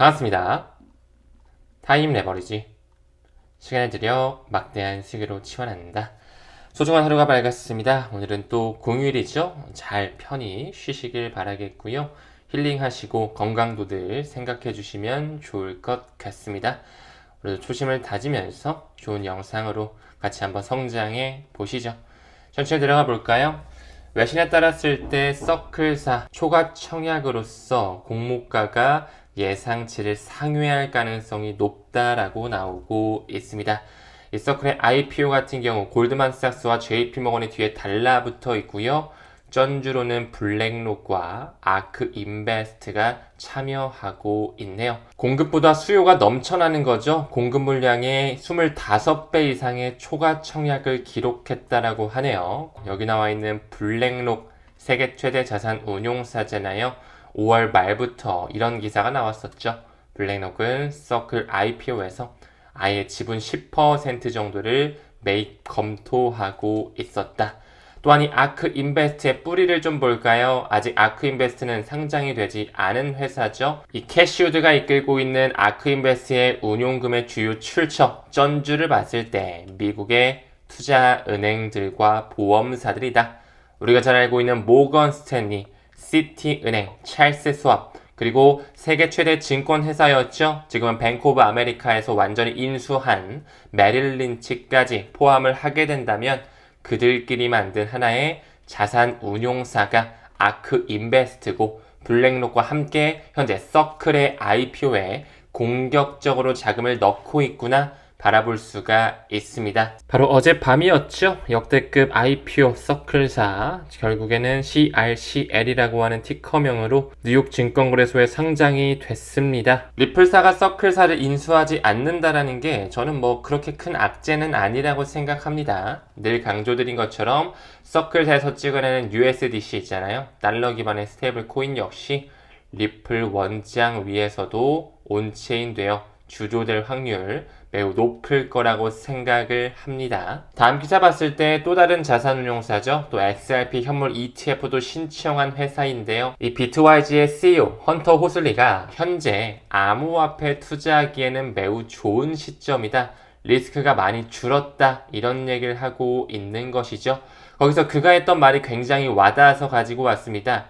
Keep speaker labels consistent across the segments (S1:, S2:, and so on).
S1: 반갑습니다. 타임 레버리지. 시간을 들여 막대한 수익으로 치환한다. 소중한 하루가 밝았습니다. 오늘은 또 공휴일이죠. 잘 편히 쉬시길 바라겠고요. 힐링하시고 건강도들 생각해 주시면 좋을 것 같습니다. 오늘도 초심을 다지면서 좋은 영상으로 같이 한번 성장해 보시죠. 천천히 들어가 볼까요? 외신에 따랐을 때 서클사 초과 청약으로서 공모가가 예상치를 상회할 가능성이 높다라고 나오고 있습니다. 이 서클의 IPO 같은 경우 골드만삭스와 JP모건의 뒤에 달라붙어 있고요. 전주로는 블랙록과 아크 인베스트가 참여하고 있네요. 공급보다 수요가 넘쳐나는 거죠. 공급 물량의 25배 이상의 초과 청약을 기록했다라고 하네요. 여기 나와 있는 블랙록 세계 최대 자산 운용사잖아요. 5월 말부터 이런 기사가 나왔었죠. 블랙록은 서클 IPO에서 아예 지분 10% 정도를 매입 검토하고 있었다. 또한 이 아크 인베스트의 뿌리를 좀 볼까요? 아직 아크 인베스트는 상장이 되지 않은 회사죠. 이 캐시우드가 이끌고 있는 아크 인베스트의 운용금의 주요 출처, 전주를 봤을 때 미국의 투자 은행들과 보험사들이다. 우리가 잘 알고 있는 모건 스탠리, 시티은행, 찰스 수업, 그리고 세계 최대 증권 회사였죠. 지금은 뱅크 오브 아메리카에서 완전히 인수한 메릴 린치까지 포함을 하게 된다면 그들끼리 만든 하나의 자산 운용사가 아크 인베스트고 블랙록과 함께 현재 서클의 IPO에 공격적으로 자금을 넣고 있구나 바라볼 수가 있습니다. 바로 어제 밤이었죠. 역대급 IPO 서클사 결국에는 CRCL이라고 하는 티커명으로 뉴욕 증권거래소에 상장이 됐습니다. 리플사가 서클사를 인수하지 않는다라는 게 저는 뭐 그렇게 큰 악재는 아니라고 생각합니다. 늘 강조드린 것처럼 서클사에서 찍어내는 USDC 있잖아요. 달러 기반의 스테이블 코인 역시 리플 원장 위에서도 온체인 되어 주조될 확률 매우 높을 거라고 생각을 합니다. 다음 기사 봤을 때 또 다른 자산운용사죠. 또 XRP 현물 ETF도 신청한 회사인데요. 이 비트와이즈의 CEO 헌터 호슬리가 현재 암호화폐 투자하기에는 매우 좋은 시점이다. 리스크가 많이 줄었다. 이런 얘기를 하고 있는 것이죠. 거기서 그가 했던 말이 굉장히 와닿아서 가지고 왔습니다.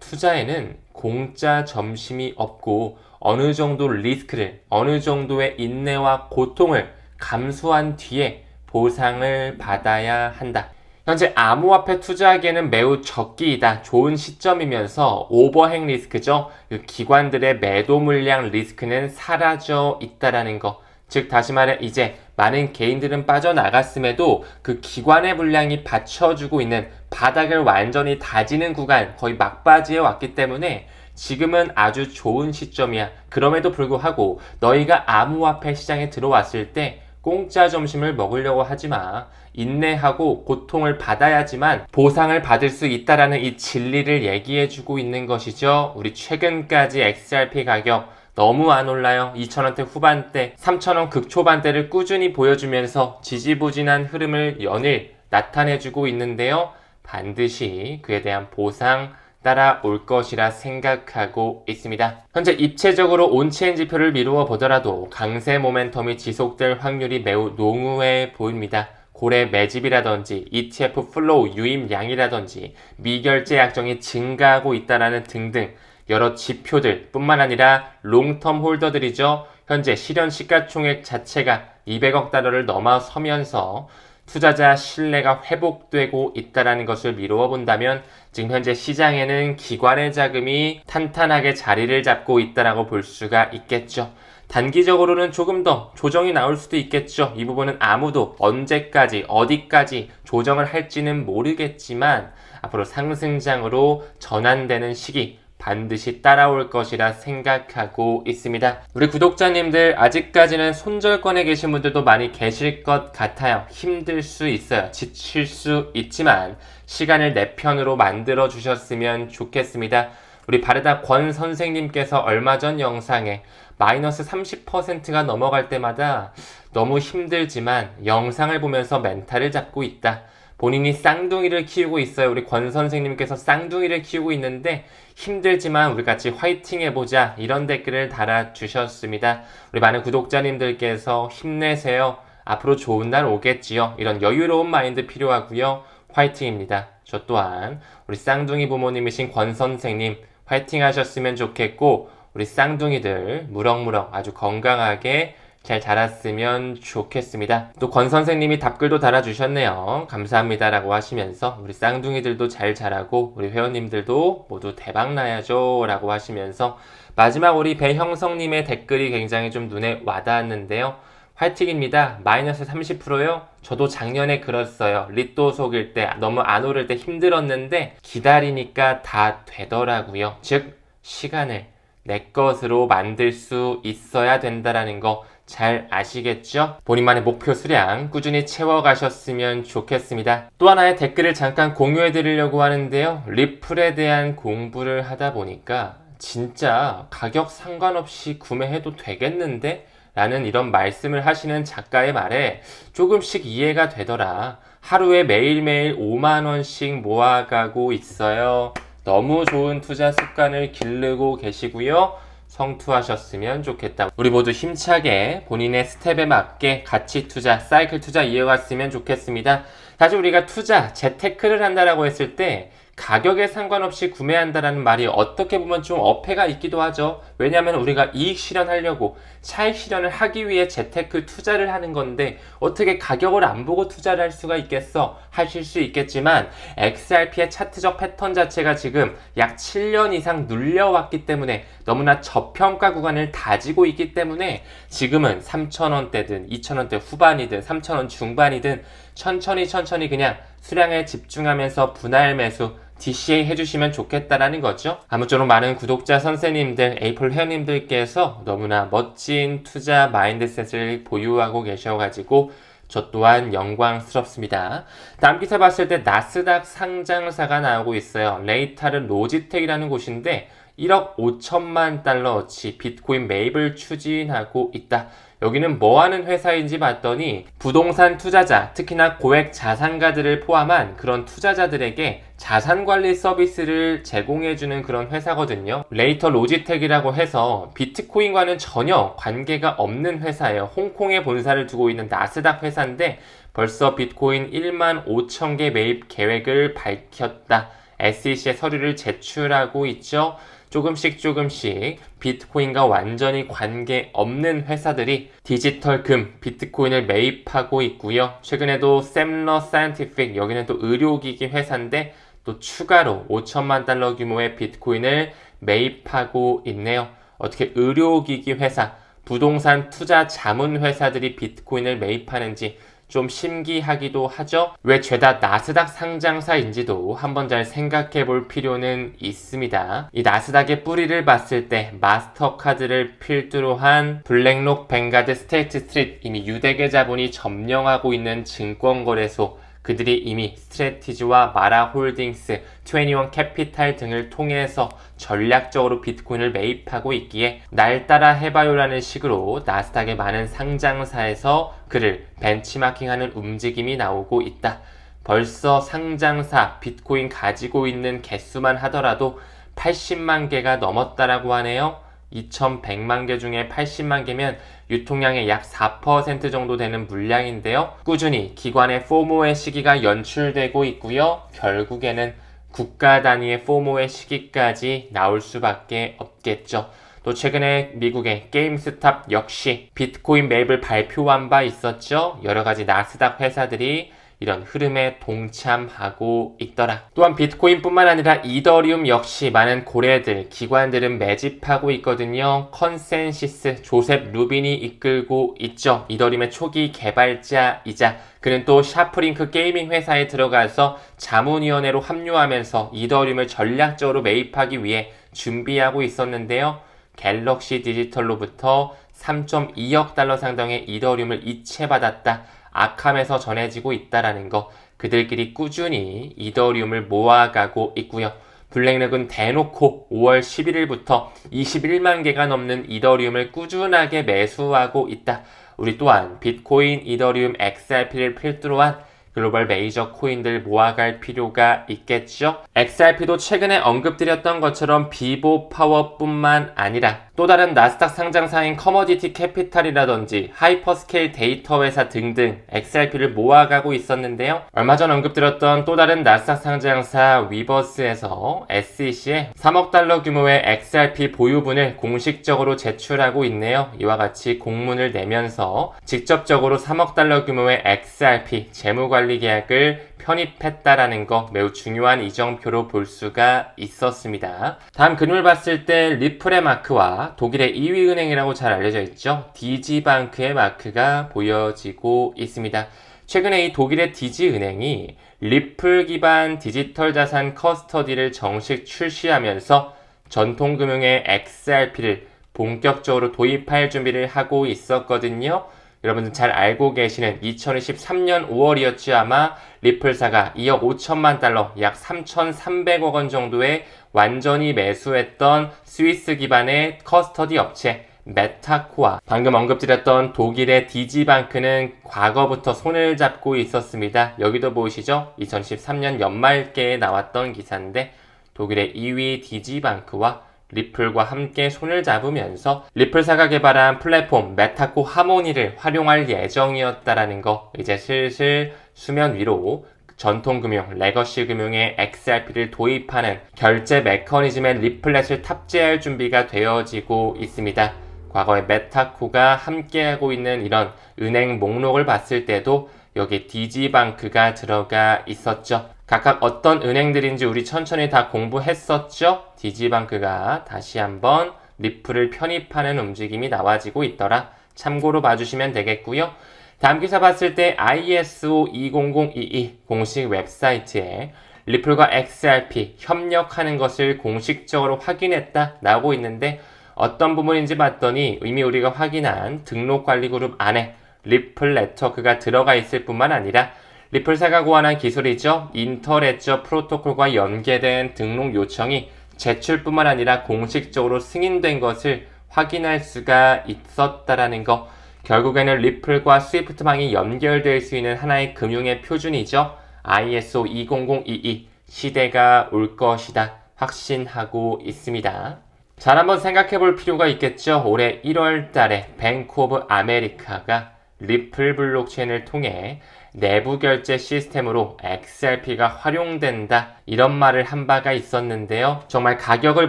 S1: 투자에는 공짜 점심이 없고 어느 정도 리스크를, 어느 정도의 인내와 고통을 감수한 뒤에 보상을 받아야 한다. 현재 암호화폐 투자하기에는 매우 적기이다. 좋은 시점이면서 오버행 리스크죠. 그 기관들의 매도 물량 리스크는 사라져 있다라는 거. 즉 다시 말해 이제 많은 개인들은 빠져나갔음에도 그 기관의 물량이 받쳐주고 있는 바닥을 완전히 다지는 구간 거의 막바지에 왔기 때문에 지금은 아주 좋은 시점이야. 그럼에도 불구하고 너희가 암호화폐 시장에 들어왔을 때 공짜 점심을 먹으려고 하지 마. 인내하고 고통을 받아야지만 보상을 받을 수 있다라는 이 진리를 얘기해주고 있는 것이죠. 우리 최근까지 XRP 가격 너무 안 올라요. 2,000원대 후반대, 3,000원 극초반대를 꾸준히 보여주면서 지지부진한 흐름을 연일 나타내주고 있는데요. 반드시 그에 대한 보상 따라올 것이라 생각하고 있습니다. 현재 입체적으로 온체인 지표를 미루어 보더라도 강세 모멘텀이 지속될 확률이 매우 농후해 보입니다. 고래 매집이라든지 ETF 플로우 유입량이라든지 미결제 약정이 증가하고 있다라는 등등 여러 지표들 뿐만 아니라 롱텀 홀더들이죠. 현재 실현 시가총액 자체가 200억 달러를 넘어서면서 투자자 신뢰가 회복되고 있다라는 것을 미루어 본다면 지금 현재 시장에는 기관의 자금이 탄탄하게 자리를 잡고 있다라고 볼 수가 있겠죠. 단기적으로는 조금 더 조정이 나올 수도 있겠죠. 이 부분은 아무도 언제까지 어디까지 조정을 할지는 모르겠지만 앞으로 상승장으로 전환되는 시기 반드시 따라올 것이라 생각하고 있습니다. 우리 구독자님들 아직까지는 손절권에 계신 분들도 많이 계실 것 같아요. 힘들 수 있어요. 지칠 수 있지만 시간을 내 편으로 만들어 주셨으면 좋겠습니다. 우리 바르다 권 선생님께서 얼마 전 영상에 마이너스 30%가 넘어갈 때마다 너무 힘들지만 영상을 보면서 멘탈을 잡고 있다. 본인이 쌍둥이를 키우고 있어요. 우리 권 선생님께서 쌍둥이를 키우고 있는데 힘들지만 우리 같이 화이팅 해보자 이런 댓글을 달아주셨습니다. 우리 많은 구독자님들께서 힘내세요. 앞으로 좋은 날 오겠지요. 이런 여유로운 마인드 필요하고요. 화이팅입니다. 저 또한 우리 쌍둥이 부모님이신 권 선생님 화이팅 하셨으면 좋겠고 우리 쌍둥이들 무럭무럭 아주 건강하게 잘 자랐으면 좋겠습니다. 또 권 선생님이 답글도 달아주셨네요. 감사합니다라고 하시면서 우리 쌍둥이들도 잘 자라고 우리 회원님들도 모두 대박 나야죠 라고 하시면서 마지막 우리 배형성님의 댓글이 굉장히 좀 눈에 와닿았는데요. 화이팅입니다. 마이너스 30%요? 저도 작년에 그랬어요. 리또 속일 때 너무 안 오를 때 힘들었는데 기다리니까 다 되더라고요. 즉 시간을 내 것으로 만들 수 있어야 된다라는 거 잘 아시겠죠? 본인만의 목표 수량 꾸준히 채워가셨으면 좋겠습니다. 또 하나의 댓글을 잠깐 공유해 드리려고 하는데요. 리플에 대한 공부를 하다 보니까 진짜 가격 상관없이 구매해도 되겠는데? 라는 이런 말씀을 하시는 작가의 말에 조금씩 이해가 되더라. 하루에 매일매일 5만원씩 모아가고 있어요. 너무 좋은 투자 습관을 기르고 계시고요. 성투하셨으면 좋겠다. 우리 모두 힘차게 본인의 스텝에 맞게 가치 투자, 사이클 투자 이어갔으면 좋겠습니다. 사실 우리가 투자, 재테크를 한다라고 했을 때 가격에 상관없이 구매한다라는 말이 어떻게 보면 좀 어폐가 있기도 하죠. 왜냐하면 우리가 이익 실현하려고 차익 실현을 하기 위해 재테크 투자를 하는 건데 어떻게 가격을 안 보고 투자를 할 수가 있겠어? 하실 수 있겠지만 XRP의 차트적 패턴 자체가 지금 약 7년 이상 눌려왔기 때문에 너무나 저평가 구간을 다지고 있기 때문에 지금은 3,000원대든 2,000원대 후반이든 3,000원 중반이든 천천히 천천히 그냥 수량에 집중하면서 분할 매수 DCA 해주시면 좋겠다라는 거죠. 아무쪼록 많은 구독자 선생님들, 에이플 회원님들께서 너무나 멋진 투자 마인드셋을 보유하고 계셔가지고 저 또한 영광스럽습니다. 다음 기사 봤을 때 나스닥 상장사가 나오고 있어요. 레이타르 로지텍이라는 곳인데 1억 5천만 달러어치 비트코인 매입을 추진하고 있다. 여기는 뭐 하는 회사인지 봤더니 부동산 투자자, 특히나 고액 자산가들을 포함한 그런 투자자들에게 자산 관리 서비스를 제공해주는 그런 회사거든요. 레이터 로지텍이라고 해서 비트코인과는 전혀 관계가 없는 회사예요. 홍콩에 본사를 두고 있는 나스닥 회사인데 벌써 비트코인 1만 5천 개 매입 계획을 밝혔다. SEC의 서류를 제출하고 있죠. 조금씩 조금씩 비트코인과 완전히 관계 없는 회사들이 디지털 금, 비트코인을 매입하고 있고요. 최근에도 샘러 사이언티픽, 여기는 또 의료기기 회사인데 또 추가로 5천만 달러 규모의 비트코인을 매입하고 있네요. 어떻게 의료기기 회사, 부동산 투자 자문 회사들이 비트코인을 매입하는지 좀 심기하기도 하죠. 왜 죄다 나스닥 상장사인지도 한번 잘 생각해 볼 필요는 있습니다. 이 나스닥의 뿌리를 봤을 때 마스터카드를 필두로 한 블랙록 뱅가드 스테이트 스트릿 이미 유대계 자본이 점령하고 있는 증권거래소 그들이 이미 스트레티지와 마라 홀딩스, 21 캐피탈 등을 통해서 전략적으로 비트코인을 매입하고 있기에 날 따라 해봐요라는 식으로 나스닥의 많은 상장사에서 그를 벤치마킹하는 움직임이 나오고 있다. 벌써 상장사 비트코인 가지고 있는 개수만 하더라도 80만 개가 넘었다라고 하네요. 2,100만 개 중에 80만 개면 유통량의 약 4% 정도 되는 물량인데요. 꾸준히 기관의 포모의 시기가 연출되고 있고요. 결국에는 국가 단위의 포모의 시기까지 나올 수밖에 없겠죠. 또 최근에 미국의 게임스탑 역시 비트코인 매입을 발표한 바 있었죠. 여러 가지 나스닥 회사들이 이런 흐름에 동참하고 있더라. 또한 비트코인뿐만 아니라 이더리움 역시 많은 고래들, 기관들은 매집하고 있거든요. 컨센시스 조셉 루빈이 이끌고 있죠. 이더리움의 초기 개발자이자 그는 또 샤프링크 게이밍 회사에 들어가서 자문위원회로 합류하면서 이더리움을 전략적으로 매입하기 위해 준비하고 있었는데요. 갤럭시 디지털로부터 3.2억 달러 상당의 이더리움을 이체받았다. 아캄에서 전해지고 있다라는 거 그들끼리 꾸준히 이더리움을 모아가고 있고요. 블랙렉은 대놓고 5월 11일부터 21만 개가 넘는 이더리움을 꾸준하게 매수하고 있다. 우리 또한 비트코인, 이더리움, XRP를 필두로 한 글로벌 메이저 코인들 모아갈 필요가 있겠죠. XRP도 최근에 언급드렸던 것처럼 비보 파워뿐만 아니라 또 다른 나스닥 상장사인 커머디티 캐피탈이라든지 하이퍼스케일 데이터 회사 등등 XRP를 모아가고 있었는데요. 얼마 전 언급드렸던 또 다른 나스닥 상장사 위버스에서 SEC에 3억 달러 규모의 XRP 보유분을 공식적으로 제출하고 있네요. 이와 같이 공문을 내면서 직접적으로 3억 달러 규모의 XRP 재무관 리 계약을 편입했다라는 거 매우 중요한 이정표로 볼 수가 있었습니다. 다음 그림을 봤을 때 리플의 마크와 독일의 2위 은행이라고 잘 알려져 있죠. DG방크의 마크가 보여지고 있습니다. 최근에 이 독일의 DG은행이 리플 기반 디지털 자산 커스터디를 정식 출시하면서 전통금융의 XRP를 본격적으로 도입할 준비를 하고 있었거든요. 여러분들 잘 알고 계시는 2023년 5월이었죠 아마 리플사가 2억 5천만 달러 약 3,300억 원 정도의 완전히 매수했던 스위스 기반의 커스터디 업체 메타코아 방금 언급드렸던 독일의 디지방크는 과거부터 손을 잡고 있었습니다. 여기도 보이시죠? 2013년 연말께에 나왔던 기사인데 독일의 2위 디지방크와 리플과 함께 손을 잡으면서 리플사가 개발한 플랫폼 메타코 하모니를 활용할 예정이었다라는 거 이제 슬슬 수면 위로 전통금융, 레거시 금융의 XRP를 도입하는 결제 메커니즘의 리플렛을 탑재할 준비가 되어지고 있습니다. 과거에 메타코가 함께하고 있는 이런 은행 목록을 봤을 때도 여기 디지방크가 들어가 있었죠. 각각 어떤 은행들인지 우리 천천히 다 공부했었죠? 디지방크가 다시 한번 리플을 편입하는 움직임이 나와지고 있더라. 참고로 봐주시면 되겠고요. 다음 기사 봤을 때 ISO 20022 공식 웹사이트에 리플과 XRP 협력하는 것을 공식적으로 확인했다 나오고 있는데 어떤 부분인지 봤더니 이미 우리가 확인한 등록 관리 그룹 안에 리플 네트워크가 들어가 있을 뿐만 아니라 리플사가 고안한 기술이죠. 인터레저 프로토콜과 연계된 등록 요청이 제출뿐만 아니라 공식적으로 승인된 것을 확인할 수가 있었다라는 거. 결국에는 리플과 스위프트망이 연결될 수 있는 하나의 금융의 표준이죠. ISO 20022 시대가 올 것이다. 확신하고 있습니다. 잘 한번 생각해 볼 필요가 있겠죠. 올해 1월 달에 뱅크 오브 아메리카가 리플 블록체인을 통해 내부 결제 시스템으로 XRP가 활용된다 이런 말을 한 바가 있었는데요. 정말 가격을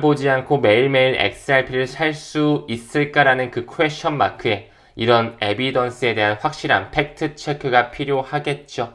S1: 보지 않고 매일매일 XRP를 살 수 있을까라는 그 퀘션 마크에 이런 에비던스에 대한 확실한 팩트 체크가 필요하겠죠.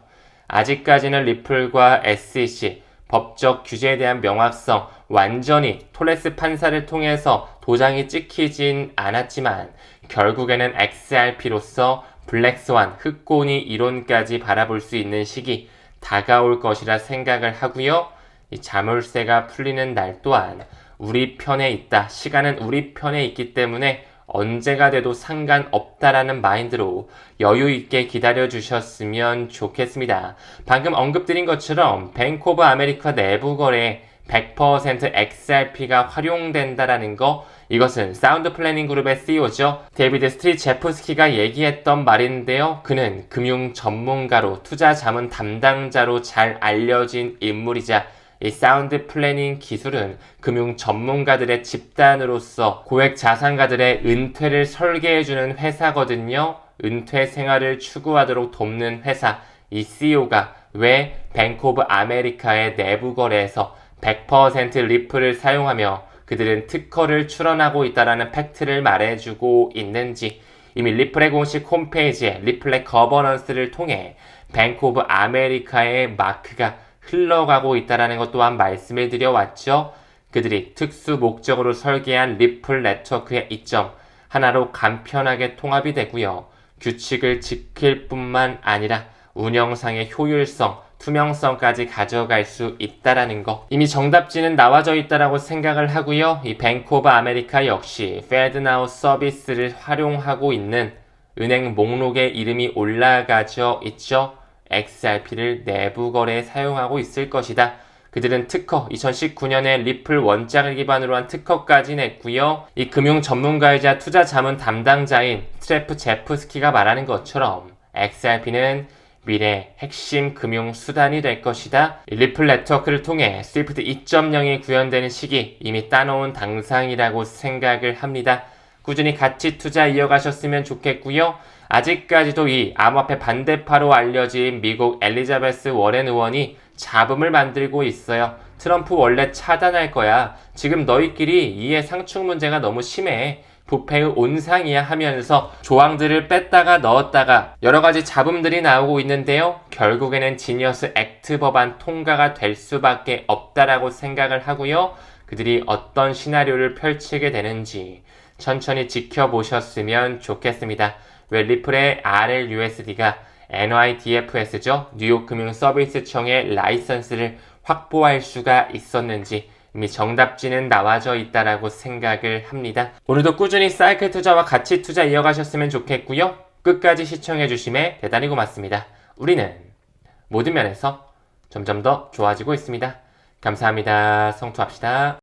S1: 아직까지는 리플과 SEC 법적 규제에 대한 명확성 완전히 톨레스 판사를 통해서 도장이 찍히진 않았지만 결국에는 XRP로서 블랙스완, 흑고니 이론까지 바라볼 수 있는 시기 다가올 것이라 생각을 하고요. 이 자물쇠가 풀리는 날 또한 우리 편에 있다. 시간은 우리 편에 있기 때문에 언제가 돼도 상관없다라는 마인드로 여유 있게 기다려 주셨으면 좋겠습니다. 방금 언급드린 것처럼 오브 아메리카 내부 거래 100% XRP가 활용된다라는 거 이것은 사운드 플래닝 그룹의 CEO죠. 데이비드 스트리 제프스키가 얘기했던 말인데요. 그는 금융 전문가로 투자 자문 담당자로 잘 알려진 인물이자 이 사운드 플래닝 기술은 금융 전문가들의 집단으로서 고액 자산가들의 은퇴를 설계해주는 회사거든요. 은퇴 생활을 추구하도록 돕는 회사. 이 CEO가 왜 뱅크 오브 아메리카의 내부 거래에서 100% 리플을 사용하며 그들은 특허를 출원하고 있다라는 팩트를 말해주고 있는지 이미 리플의 공식 홈페이지에 리플의 거버넌스를 통해 뱅크 오브 아메리카의 마크가 흘러가고 있다라는 것 또한 말씀을 드려왔죠. 그들이 특수 목적으로 설계한 리플 네트워크의 이점 하나로 간편하게 통합이 되고요. 규칙을 지킬 뿐만 아니라 운영상의 효율성, 투명성까지 가져갈 수 있다라는 거. 이미 정답지는 나와져 있다라고 생각을 하고요. 이 뱅크 오브 아메리카 역시 페드나우 서비스를 활용하고 있는 은행 목록에 이름이 올라가져 있죠. XRP를 내부 거래에 사용하고 있을 것이다. 그들은 특허, 2019년에 리플 원장을 기반으로 한 특허까지 냈고요. 이 금융 전문가이자 투자 자문 담당자인 트래프 제프스키가 말하는 것처럼 XRP는 미래 핵심 금융 수단이 될 것이다. 이 리플 네트워크를 통해 스위프트 2.0이 구현되는 시기 이미 따놓은 당상이라고 생각을 합니다. 꾸준히 가치 투자 이어가셨으면 좋겠고요. 아직까지도 이 암호화폐 반대파로 알려진 미국 엘리자베스 워렌 의원이 잡음을 만들고 있어요. 트럼프 원래 차단할 거야. 지금 너희끼리 이해 상충 문제가 너무 심해. 부패의 온상이야 하면서 조항들을 뺐다가 넣었다가 여러 가지 잡음들이 나오고 있는데요. 결국에는 지니어스 액트 법안 통과가 될 수밖에 없다라고 생각을 하고요. 그들이 어떤 시나리오를 펼치게 되는지 천천히 지켜보셨으면 좋겠습니다. 왜 리플의 RLUSD가 NYDFS죠? 뉴욕 금융 서비스청의 라이선스를 확보할 수가 있었는지 이미 정답지는 나와져 있다라고 생각을 합니다. 오늘도 꾸준히 사이클 투자와 가치 투자 이어가셨으면 좋겠고요. 끝까지 시청해 주심에 대단히 고맙습니다. 우리는 모든 면에서 점점 더 좋아지고 있습니다. 감사합니다. 성투합시다.